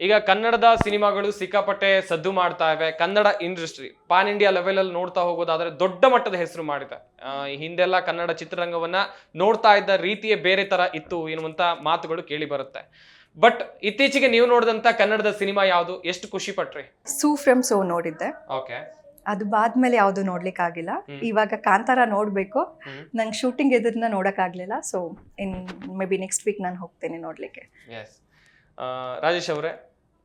ಈಗ ಕನ್ನಡದ ಸಿನಿಮಾಗಳು ಸಿಕ್ಕಾಪಟ್ಟೆ ಸದ್ದು ಮಾಡ್ತಾ ಇವೆ. Kannada industry pan India level ಅಲ್ಲಿ ನೋಡ್ತಾ ಹೋಗೋದಾದ್ರೆ ದೊಡ್ಡ ಮಟ್ಟದ ಹೆಸರು ಮಾಡಿದೆ. ಹಿಂದೆಲ್ಲ ಕನ್ನಡ ಚಿತ್ರರಂಗವನ್ನ ನೋಡ್ತಾ ಇದ್ದ ರೀತಿಯೇ ಬೇರೆ ತರ ಇತ್ತು ಎನ್ನುವಂತ ಮಾತುಗಳು ಕೇಳಿ ಬರುತ್ತೆ. ಬಟ್ ಇತ್ತೀಚೆಗೆ ನೀವು ನೋಡಿದಂತ ಕನ್ನಡದ ಸಿನಿಮಾ ಯಾವುದು? ಎಷ್ಟು ಖುಷಿ ಪಟ್ರಿ? ಸೂ ಫ್ರಮ್ ಸೋ ನೋಡಿದ್ದೆ. ಓಕೆ ಅದು ಬಾದ್ಮೇಲೆ ಯಾವುದು ನೋಡ್ಲಿಕ್ಕೆ ಆಗಿಲ್ಲ. ಇವಾಗ ಕಾಂತಾರ ನೋಡ್ಬೇಕು. ನಂಗೆ ಶೂಟಿಂಗ್ ನೋಡಕ್ ಆಗ್ಲಿಲ್ಲ ಸೊ ಇನ್ ಮೇ ಬಿ ನೆಕ್ಸ್ಟ್ ವೀಕ್ ನಾನು ಹೋಗ್ತೇನೆ ನೋಡ್ಲಿಕ್ಕೆ. ರಾಜೇಶ್ ಅವರೇ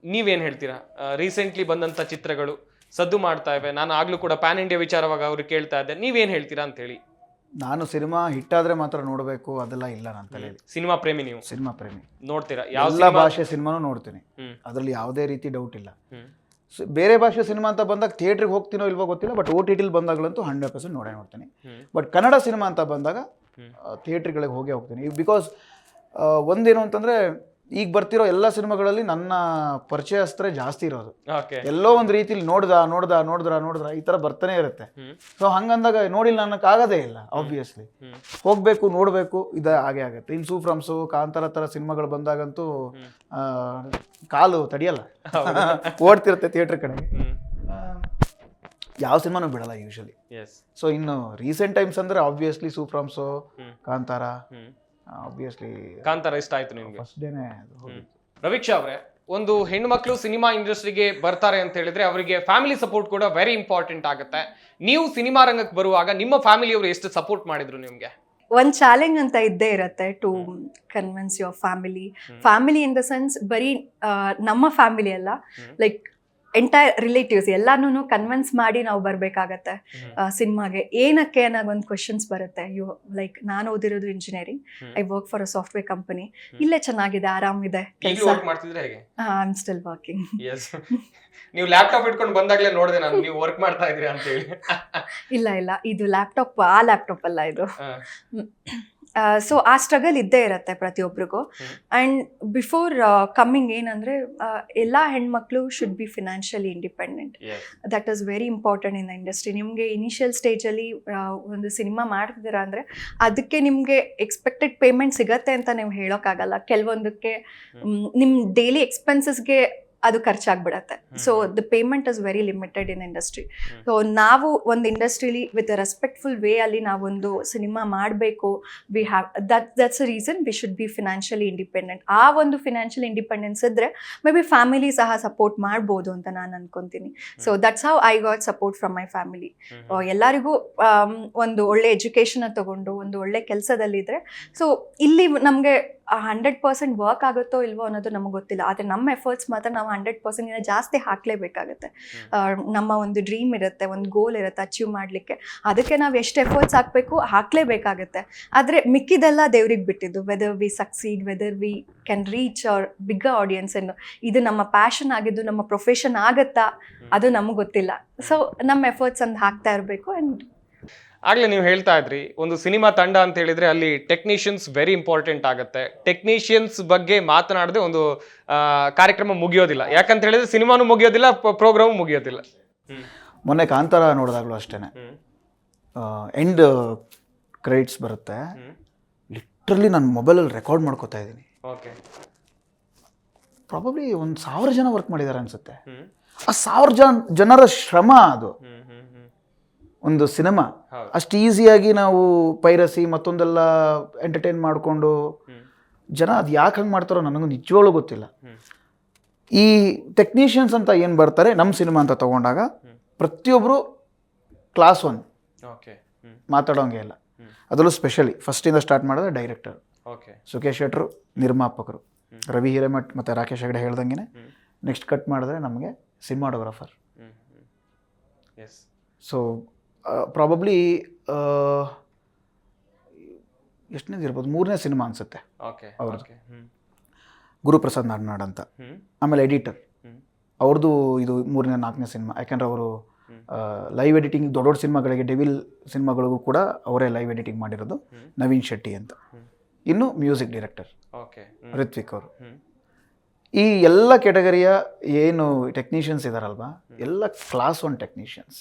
ನೀವೇನು ಹೇಳ್ತೀರಾ? ರೀಸೆಂಟ್ಲಿ ಬಂದಂಥ ಚಿತ್ರಗಳು ಸದ್ದು ಮಾಡ್ತಾ ಇವೆ. ನಾನು ಆಗಲೂ ಕೂಡ ಪ್ಯಾನ್ ಇಂಡಿಯಾ ವಿಚಾರವಾಗ ಅವರು ಕೇಳ್ತಾ ಇದ್ದೆ. ನೀವೇನು ಹೇಳ್ತೀರಾ ಅಂತ ಹೇಳಿ ನಾನು ಸಿನಿಮಾ ಹಿಟ್ಟಾದ್ರೆ ಮಾತ್ರ ನೋಡಬೇಕು ಅದೆಲ್ಲ ಇಲ್ಲ ನನ್ನ ತಲೆಯಲ್ಲಿ. ಸಿನಿಮಾ ಪ್ರೇಮಿ ನೀವು? ಸಿನಿಮಾ ಪ್ರೇಮಿ. ನೋಡ್ತೀರಾ? ಯಾವ ಎಲ್ಲ ಭಾಷೆ ಸಿನಿಮಾನು ನೋಡ್ತೀನಿ. ಅದರಲ್ಲಿ ಯಾವುದೇ ರೀತಿ ಡೌಟ್ ಇಲ್ಲ. ಬೇರೆ ಭಾಷೆ ಸಿನಿಮಾ ಅಂತ ಬಂದಾಗ ಥಿಯೇಟ್ರಿಗೆ ಹೋಗ್ತೀನೋ ಇಲ್ವೋ ಗೊತ್ತಿಲ್ಲ ಬಟ್ ಓ ಟಿ ಟಿಲಿ ಬಂದಾಗಲಂತೂ ಹಂಡ್ರೆಡ್ ಪರ್ಸೆಂಟ್ ನೋಡೇ ನೋಡ್ತೀನಿ. ಬಟ್ ಕನ್ನಡ ಸಿನಿಮಾ ಅಂತ ಬಂದಾಗ. ಥಿಯೇಟ್ರ್ಗಳಿಗೆ ಹೋಗೇ ಹೋಗ್ತೀನಿ. ಬಿಕಾಸ್ ಒಂದೇನು ಅಂತಂದರೆ ಈಗ ಬರ್ತಿರೋ ಎಲ್ಲ ಸಿನಿಮಾಗಳಲ್ಲಿ ನನ್ನ ಪರಿಚಯಸ್ಥರೇ ಜಾಸ್ತಿ ಇರೋದು. ಎಲ್ಲೋ ಒಂದು ರೀತಿಲಿ ನೋಡ್ದ ನೋಡ್ದ ನೋಡಿದ್ರ ನೋಡಿದ್ರ ಈ ತರ ಬರ್ತಾನೆ ಇರುತ್ತೆ. ಸೊ ಹಂಗಂದಾಗ ನೋಡಿಲ್ಲ ಆಗದೇ ಇಲ್ಲ ಆಬ್ವಿಯಸ್ಲಿ ಹೋಗ್ಬೇಕು ನೋಡ್ಬೇಕು ಇದು ಹಾಗೆ ಆಗುತ್ತೆ. ಇನ್ ಫ್ರಮ್ಸು ಕಾಂತಾರ ತರ ಸಿನಿಮಾಗಳು ಬಂದಾಗಂತೂ ಕಾಲು ತಡಿಯಲ್ಲ. ಓಡ್ತಿರುತ್ತೆ ಥಿಯೇಟರ್ ಕಡೆಗೆ ಯಾವ ಸಿನಿಮಾನು ಬಿಡಲ್ಲ ಯೂಶಲಿ ಸೊ ಇನ್ನು ರೀಸೆಂಟ್ ಟೈಮ್ಸ್ ಅಂದ್ರೆ ಆಬ್ವಿಯಸ್ಲಿ ಸೂಪ್ರಾಮ್ಸು. ಕಾಂತಾರ. ಆಬ್ವಿಯಸ್ಲಿ ಕಾಂತಾರ ಇಷ್ಟ ಆಯ್ತು ನಿಮ್ಗೆ? ಫಸ್ಟ್ ಡೇನೆ. ರವೀಕ್ಷಾ ಅವರೇ ಒಂದು ಹೆಣ್ಮಕ್ಳು ಸಿನಿಮಾ ಇಂಡಸ್ಟ್ರಿಗೆ ಬರ್ತಾರೆ ಅಂತ ಹೇಳಿದ್ರೆ ಅವರಿಗೆ ಫ್ಯಾಮಿಲಿ ಸಪೋರ್ಟ್ ಕೂಡ ವೆರಿ ಇಂಪಾರ್ಟೆಂಟ್ ಆಗುತ್ತೆ. ನೀವು ಸಿನಿಮಾ ರಂಗಕ್ಕೆ ಬರುವಾಗ ನಿಮ್ಮ ಫ್ಯಾಮಿಲಿ ಅವರು ಎಷ್ಟು ಸಪೋರ್ಟ್ ಮಾಡಿದ್ರು ನಿಮ್ಗೆ? ಒಂದು ಚಾಲೆಂಜ್ ಅಂತ ಇದ್ದೇ ಇರುತ್ತೆ to convince your family family in the sense ಬರೀ ಆ, ನಮ್ಮ ಫ್ಯಾಮಿಲಿ ಅಲ್ಲ. ಲೈಕ್ ಎಂಟೈರ್ ರಿಲೇಟಿವ್ಸ್ ಎಲ್ಲಾನು ಕನ್ವಿನ್ಸ್ ಮಾಡಿ ನಾವು ಬರಬೇಕಾಗತ್ತೆ. ಸಿನಿಮಾಗೆ ಏನಕ್ಕೆ ಅನ್ನೋ ಒಂದು ಕ್ವಶನ್ಸ್ ಬರುತ್ತೆ. ಯು ಲೈಕ್ ನಾನು ಓದಿರೋದು engineering I work for a software company ಇಲ್ಲೇ ಚೆನ್ನಾಗಿದೆ ಆರಾಮಿದೆ ಇದೆ ಕೆಲಸ. ಐ ಆಮ್ ಸ್ಟಿಲ್ ವರ್ಕಿಂಗ್ ನೀವು ಲ್ಯಾಪ್ಟಾಪ್ ಇಟ್ಕೊಂಡು ಬಂದಾಗ್ಲೇ ನೋಡಿದೆ ನಾನು ನೀವು ವರ್ಕ್ ಮಾಡ್ತಾ ಇದ್ರಿ ಅಂತ ಹೇಳಿ ಇಲ್ಲ ಇಲ್ಲ. ಇದು ಲ್ಯಾಪ್ಟಾಪ್ ಆ ಲ್ಯಾಪ್ಟಾಪ್ ಅಲ್ಲ ಇದು. ಸೊ ಆ ಸ್ಟ್ರಗಲ್ ಇದ್ದೇ ಇರುತ್ತೆ ಪ್ರತಿಯೊಬ್ಬರಿಗೂ. ಆ್ಯಂಡ್ ಬಿಫೋರ್ ಕಮ್ಮಿಂಗ್ ಏನಂದರೆ ಎಲ್ಲ ಹೆಣ್ಮಕ್ಳು should be financially independent. That is very important in the industry ನಿಮಗೆ ಇನಿಷಿಯಲ್ ಸ್ಟೇಜಲ್ಲಿ ಒಂದು ಸಿನಿಮಾ ಮಾಡ್ತಿದ್ದೀರಾ ಅಂದರೆ ಅದಕ್ಕೆ ನಿಮಗೆ ಎಕ್ಸ್ಪೆಕ್ಟೆಡ್ ಪೇಮೆಂಟ್ ಸಿಗತ್ತೆ ಅಂತ ನೀವು ಹೇಳೋಕ್ಕಾಗಲ್ಲ. ಕೆಲವೊಂದಕ್ಕೆ ನಿಮ್ಮ ಡೈಲಿ ಎಕ್ಸ್ಪೆನ್ಸಸ್ಗೆ ಅದು ಖರ್ಚಾಗ್ಬಿಡತ್ತೆ. So the payment is very limited in industry. So ನಾವು ಒಂದು ಇಂಡಸ್ಟ್ರಿಲಿ ವಿತ್ ರೆಸ್ಪೆಕ್ಟ್ಫುಲ್ ವೇ ಅಲ್ಲಿ ನಾವೊಂದು ಸಿನಿಮಾ ಮಾಡಬೇಕು we have that that's a reason we should be financially independent ಆ ಒಂದು ಫಿನಾನ್ಷಿಯಲ್ ಇಂಡಿಪೆಂಡೆನ್ಸ್ ಇದ್ರೆ ಮೇ ಬಿ ಫ್ಯಾಮಿಲಿ ಸಹ ಸಪೋರ್ಟ್ ಮಾಡ್ಬೋದು ಅಂತ ನಾನು ಅನ್ಕೊಂತೀನಿ. So that's how I got support from my family ಎಲ್ಲರಿಗೂ ಒಂದು ಒಳ್ಳೆ ಎಜುಕೇಷನ್ ತಗೊಂಡು ಒಂದು ಒಳ್ಳೆ ಕೆಲಸದಲ್ಲಿದ್ದರೆ ಸೊ ಇಲ್ಲಿ ನಮಗೆ ಹಂಡ್ರೆಡ್ ಪರ್ಸೆಂಟ್ ವರ್ಕ್ ಆಗುತ್ತೋ ಇಲ್ವೋ ಅನ್ನೋದು ನಮಗೆ ಗೊತ್ತಿಲ್ಲ. ಆದರೆ ನಮ್ಮ ಎಫರ್ಟ್ಸ್ ಮಾತ್ರ ನಾವು ಹಂಡ್ರೆಡ್ ಪರ್ಸೆಂಟ್ ಜಾಸ್ತಿ ಹಾಕಲೇಬೇಕಾಗುತ್ತೆ. ನಮ್ಮ ಒಂದು ಡ್ರೀಮ್ ಇರುತ್ತೆ ಒಂದು ಗೋಲ್ ಇರುತ್ತೆ ಅಚೀವ್ ಮಾಡಲಿಕ್ಕೆ. ಅದಕ್ಕೆ ನಾವು ಎಷ್ಟು ಎಫರ್ಟ್ಸ್ ಹಾಕಬೇಕು ಹಾಕಲೇಬೇಕಾಗುತ್ತೆ. ಆದರೆ ಮಿಕ್ಕಿದೆಲ್ಲ ದೇವ್ರಿಗೆ ಬಿಟ್ಟಿದ್ದು. Whether we succeed whether we can reach our bigger audience ಅನ್ನು. ಇದು ನಮ್ಮ ಪ್ಯಾಷನ್ ಆಗಿದ್ದು ನಮ್ಮ ಪ್ರೊಫೆಷನ್ ಆಗುತ್ತಾ? ಅದು ನಮಗೆ ಗೊತ್ತಿಲ್ಲ. ಸೊ ನಮ್ಮ ಎಫರ್ಟ್ಸ್ ಒಂದು ಹಾಕ್ತಾ ಇರಬೇಕು ಆ್ಯಂಡ್ ಆಗ್ಲೇ ನೀವು ಹೇಳ್ತಾ ಇದ್ರಿ ಒಂದು ಸಿನಿಮಾ ತಂಡ ಅಂತ ಹೇಳಿದ್ರೆ ಅಲ್ಲಿ ಟೆಕ್ನಿಷಿಯನ್ಸ್ ವೆರಿ ಇಂಪಾರ್ಟೆಂಟ್ ಆಗುತ್ತೆ. ಟೆಕ್ನಿಷಿಯನ್ಸ್ ಬಗ್ಗೆ ಮಾತನಾಡದೆ ಒಂದು ಕಾರ್ಯಕ್ರಮ ಮುಗಿಯೋದಿಲ್ಲ. ಯಾಕಂತ ಹೇಳಿದ್ರೆ ಸಿನಿಮಾನು ಮುಗಿಯೋದಿಲ್ಲ ಪ್ರೋಗ್ರಾಮು ಮುಗಿಯೋದಿಲ್ಲ. ಮೊನ್ನೆ ಕಾಂತಾರ ನೋಡಿದಾಗಲೂ ಅಷ್ಟೇ. ಎಂಡ್ ಕ್ರೆಡಿಟ್ಸ್ ಬರುತ್ತೆ. ಲಿಟ್ರಲಿ ನಾನು ಮೊಬೈಲಲ್ಲಿ ರೆಕಾರ್ಡ್ ಮಾಡ್ಕೋತಾ ಇದ್ದೀನಿ. ಓಕೆ ಪ್ರಾಬಬ್ಲಿ ಒಂದು ಸಾವಿರ ಜನ ವರ್ಕ್ ಮಾಡಿದ್ದಾರೆ ಅನ್ಸುತ್ತೆ. ಆ ಸಾವಿರ ಜನ ಜನರ ಶ್ರಮ ಅದು. ಒಂದು ಸಿನಿಮಾ. ಅಷ್ಟು ಈಸಿಯಾಗಿ ನಾವು ಪೈರಸಿ ಮತ್ತೊಂದೆಲ್ಲ ಎಂಟರ್ಟೈನ್ ಮಾಡಿಕೊಂಡು ಜನ ಅದು ಯಾಕೆ ಹಂಗೆ ಮಾಡ್ತಾರೋ ನನಗೂ ನಿಜವಾಗ್ಲೂ ಗೊತ್ತಿಲ್ಲ. ಈ ಟೆಕ್ನಿಷಿಯನ್ಸ್ ಅಂತ ಏನು ಬರ್ತಾರೆ ನಮ್ಮ ಸಿನಿಮಾ ಅಂತ ತಗೊಂಡಾಗ ಪ್ರತಿಯೊಬ್ಬರು ಕ್ಲಾಸ್ ಒನ್ ಓಕೆ. ಮಾತಾಡೋಂಗೆ ಇಲ್ಲ. ಅದರಲ್ಲೂ ಸ್ಪೆಷಲಿ ಫಸ್ಟಿಂದ ಸ್ಟಾರ್ಟ್ ಮಾಡಿದ್ರೆ ಡೈರೆಕ್ಟರ್ ಓಕೆ. ಸುಖೇಶ್ ಶೆಟ್ರು ನಿರ್ಮಾಪಕರು. ರವಿ ಹಿರೇಮಠ್ ಮತ್ತು ರಾಕೇಶ್ ಹೆಗಡೆ ಹೇಳ್ದಂಗೆ ನೆಕ್ಸ್ಟ್ ಕಟ್ ಮಾಡಿದ್ರೆ ನಮಗೆ ಸಿನಿಮಾಟೋಗ್ರಾಫರ್ ಸೊ ಪ್ರಾಬಬ್ಲಿ ಎಷ್ಟನೇದು ಇರ್ಬೋದು? ಮೂರನೇ ಸಿನಿಮಾ ಅನಿಸುತ್ತೆ. ಓಕೆ ಅವ್ರದ್ದು. ಗುರುಪ್ರಸಾದ್ ನಾಡ್ನಾಡ್ ಅಂತ. ಆಮೇಲೆ ಎಡಿಟರ್. ಅವ್ರದ್ದು ಇದು ಮೂರನೇ ನಾಲ್ಕನೇ ಸಿನಿಮಾ. ಯಾಕಂದ್ರೆ ಅವರು ಲೈವ್ ಎಡಿಟಿಂಗ್ ದೊಡ್ಡ ದೊಡ್ಡ ಸಿನಿಮಾಗಳಿಗೆ ಡೆವಿಲ್ ಸಿನಿಮಾಗಳಿಗೂ ಕೂಡ ಅವರೇ ಲೈವ್ ಎಡಿಟಿಂಗ್ ಮಾಡಿರೋದು ನವೀನ್ ಶೆಟ್ಟಿ ಅಂತ. ಇನ್ನು ಮ್ಯೂಸಿಕ್ ಡೈರೆಕ್ಟರ್ ಓಕೆ ರಿತ್ವಿಕ್ ಅವರು. ಈ ಎಲ್ಲ ಕೆಟಗರಿಯ ಏನು ಟೆಕ್ನಿಷಿಯನ್ಸ್ ಇದಾರಲ್ವಾ? ಎಲ್ಲ ಕ್ಲಾಸ್ ಒನ್ ಟೆಕ್ನಿಷಿಯನ್ಸ್